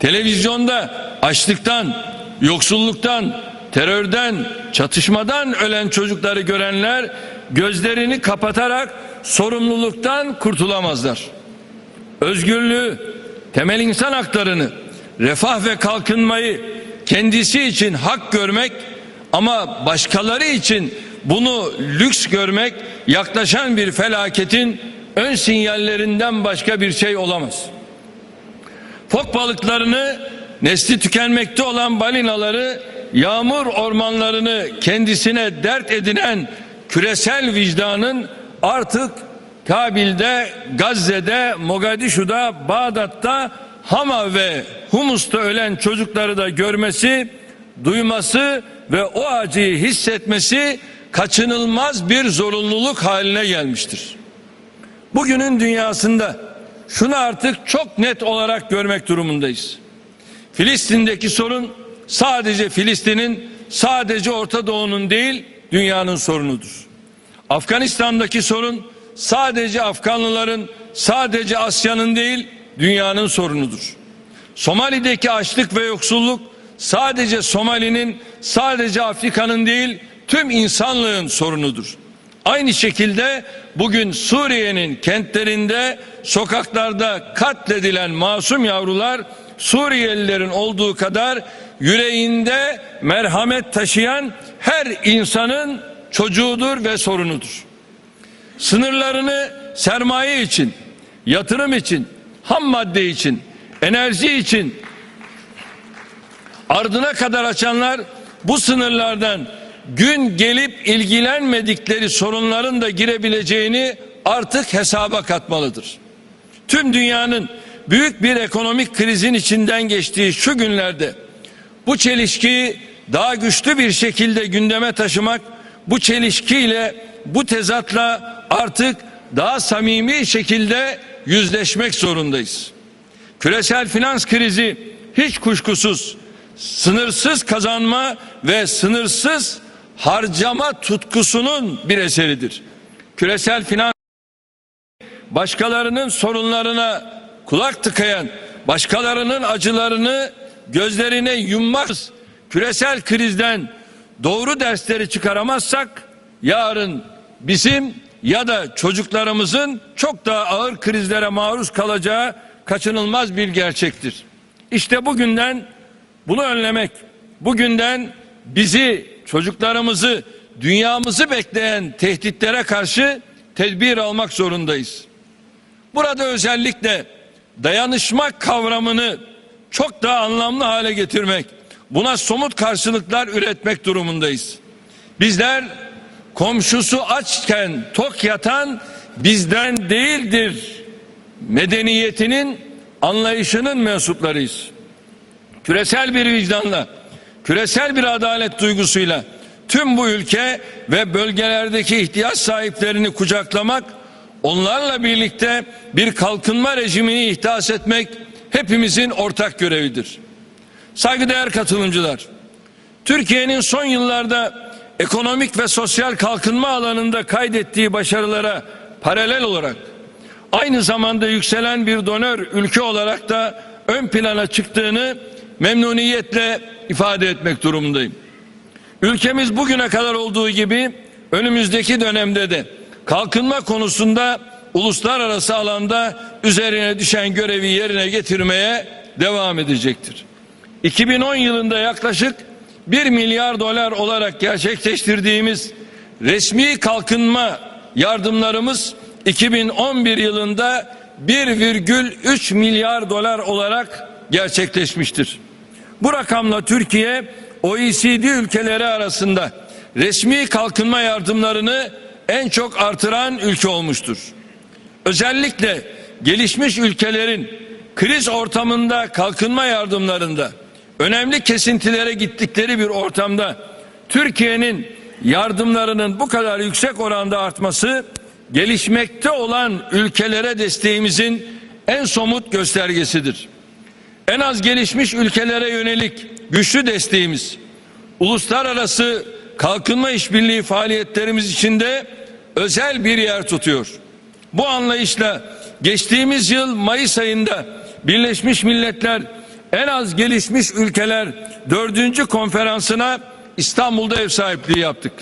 televizyonda açlıktan, yoksulluktan, terörden, çatışmadan ölen çocukları görenler gözlerini kapatarak sorumluluktan kurtulamazlar. Özgürlüğü, temel insan haklarını, refah ve kalkınmayı kendisi için hak görmek ama başkaları için bunu lüks görmek yaklaşan bir felaketin ön sinyallerinden başka bir şey olamaz. Fok balıklarını nesli tükenmekte olan balinaları yağmur ormanlarını kendisine dert edinen küresel vicdanın artık Kabil'de, Gazze'de, Mogadishu'da, Bağdat'ta, Hama ve Humus'ta ölen çocukları da görmesi, duyması ve o acıyı hissetmesi kaçınılmaz bir zorunluluk haline gelmiştir. Bugünün dünyasında şunu artık çok net olarak görmek durumundayız. Filistin'deki sorun sadece Filistin'in, sadece Orta Doğu'nun değil, dünyanın sorunudur. Afganistan'daki sorun sadece Afganlıların, sadece Asya'nın değil, dünyanın sorunudur. Somali'deki açlık ve yoksulluk sadece Somali'nin, sadece Afrika'nın değil, tüm insanlığın sorunudur. Aynı şekilde bugün Suriye'nin kentlerinde, sokaklarda katledilen masum yavrular Suriyelilerin olduğu kadar yüreğinde merhamet taşıyan her insanın çocuğudur ve sorunudur. Sınırlarını sermaye için, yatırım için, ham madde için, enerji için ardına kadar açanlar bu sınırlardan gün gelip ilgilenmedikleri sorunların da girebileceğini artık hesaba katmalıdır. Tüm dünyanın büyük bir ekonomik krizin içinden geçtiği şu günlerde bu çelişkiyi daha güçlü bir şekilde gündeme taşımak, bu çelişkiyle, bu tezatla artık daha samimi şekilde yüzleşmek zorundayız. Küresel finans krizi hiç kuşkusuz sınırsız kazanma ve sınırsız harcama tutkusunun bir eseridir. Küresel finans başkalarının sorunlarına kulak tıkayan, başkalarının acılarını gözlerine yummak küresel krizden doğru dersleri çıkaramazsak yarın bizim ya da çocuklarımızın çok daha ağır krizlere maruz kalacağı kaçınılmaz bir gerçektir. İşte bugünden bunu önlemek, bugünden bizi, çocuklarımızı, dünyamızı bekleyen tehditlere karşı tedbir almak zorundayız. Burada özellikle dayanışma kavramını çok daha anlamlı hale getirmek, buna somut karşılıklar üretmek durumundayız. Bizler komşusu açken tok yatan bizden değildir medeniyetinin anlayışının mensuplarıyız. Küresel bir vicdanla, küresel bir adalet duygusuyla tüm bu ülke ve bölgelerdeki ihtiyaç sahiplerini kucaklamak, onlarla birlikte bir kalkınma rejimini ihdas etmek hepimizin ortak görevidir. Saygıdeğer katılımcılar, Türkiye'nin son yıllarda ekonomik ve sosyal kalkınma alanında kaydettiği başarılara paralel olarak aynı zamanda yükselen bir donör ülke olarak da ön plana çıktığını memnuniyetle ifade etmek durumundayım. Ülkemiz bugüne kadar olduğu gibi önümüzdeki dönemde de kalkınma konusunda uluslararası alanda üzerine düşen görevi yerine getirmeye devam edecektir. 2010 yılında yaklaşık 1 milyar dolar olarak gerçekleştirdiğimiz resmi kalkınma yardımlarımız 2011 yılında 1,3 milyar dolar olarak gerçekleşmiştir. Bu rakamla Türkiye OECD ülkeleri arasında resmi kalkınma yardımlarını en çok artıran ülke olmuştur. Özellikle gelişmiş ülkelerin kriz ortamında kalkınma yardımlarında önemli kesintilere gittikleri bir ortamda Türkiye'nin yardımlarının bu kadar yüksek oranda artması gelişmekte olan ülkelere desteğimizin en somut göstergesidir. En az gelişmiş ülkelere yönelik güçlü desteğimiz uluslararası kalkınma işbirliği faaliyetlerimiz içinde özel bir yer tutuyor. Bu anlayışla geçtiğimiz yıl Mayıs ayında Birleşmiş Milletler en az gelişmiş ülkeler dördüncü konferansına İstanbul'da ev sahipliği yaptık.